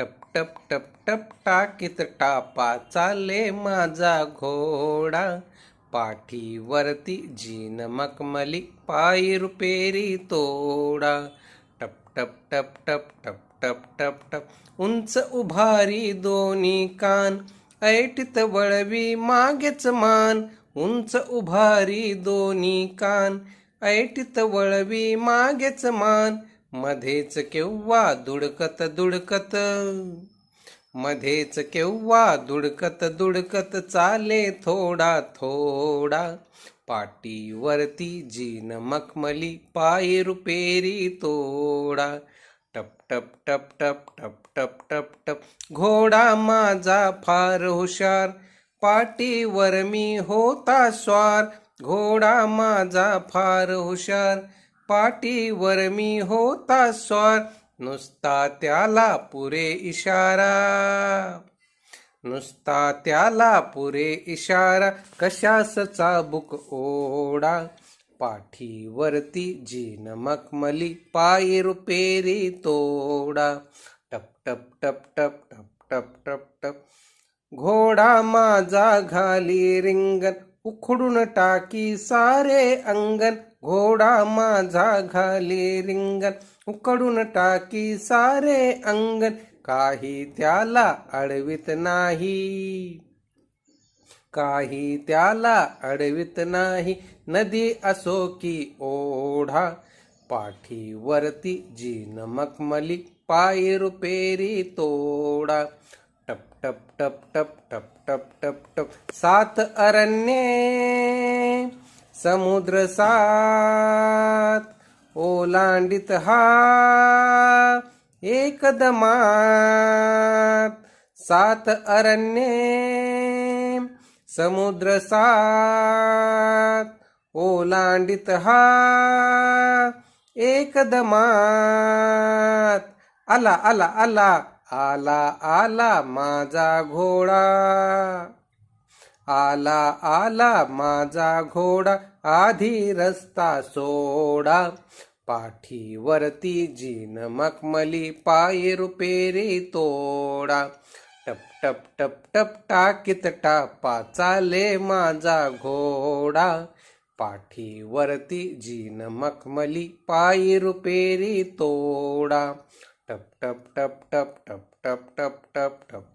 टप टप टप टप टाकीत टापा चाले माझा घोडा पाठीवरती जीन मखमली पायी रुपेरी तोडा टप टप टप टप टप टप टप टप उंच उभारी दोन्ही कान ऐटीत वळवी मागेच मान उंच उभारी दोन्ही कान ऐटीत वळवी मागेच मान मध्येच केव्हा दुडकत दुडकत. मध्येच केव्हा दुडकत दुडकत चाले थोडा थोडा. पाटीवरती जीन मखमली पाय रुपेरी तोडा. टप टप टप टप टप टप टप टप. घोडा माझा फार हुशार. पाटीवर मी होता स्वार. घोडा माझा फार हुशार. पाठीवर मी होता स्वार. नुसता त्याला पुरे इशारा. नुसता त्याला पुरे इशारा. कशास चाबुक ओढा. पाठीवरती जीन मखमली पाय रुपेरी तोडा. टप टप टप टप टप टप टप टप. घोडा माझा घाली रिंगण उखडून टाकी सारे अंगण घोडा माझा घाली रिंगण. उकडून टाकी सारे अंगण काही त्याला अडवित नाही. काही त्याला अडवित नाही. नदी असो की ओढा पाठीवरती जी मखमली पाय रुपेरी तोडा. टप टप टप टप टप टप टप टप. सात अरण्ये समुद्र सात ओलांडित हा एकदमात सात अरण्ये समुद्र सात ओलांडित हा एकदमात आला आला आला. आला आला माझा घोडा. आला आला माझा घोडा आधी रस्ता सोडा. पाठीवरती जीन मखमली पाय रुपेरी तोडा. टप टप टप टप टाकीत टापा चाले माझा घोडा. पाठीवरती जीन मखमली पाय रुपेरी तोडा. tap tap tap tap tap tap tap tap tap.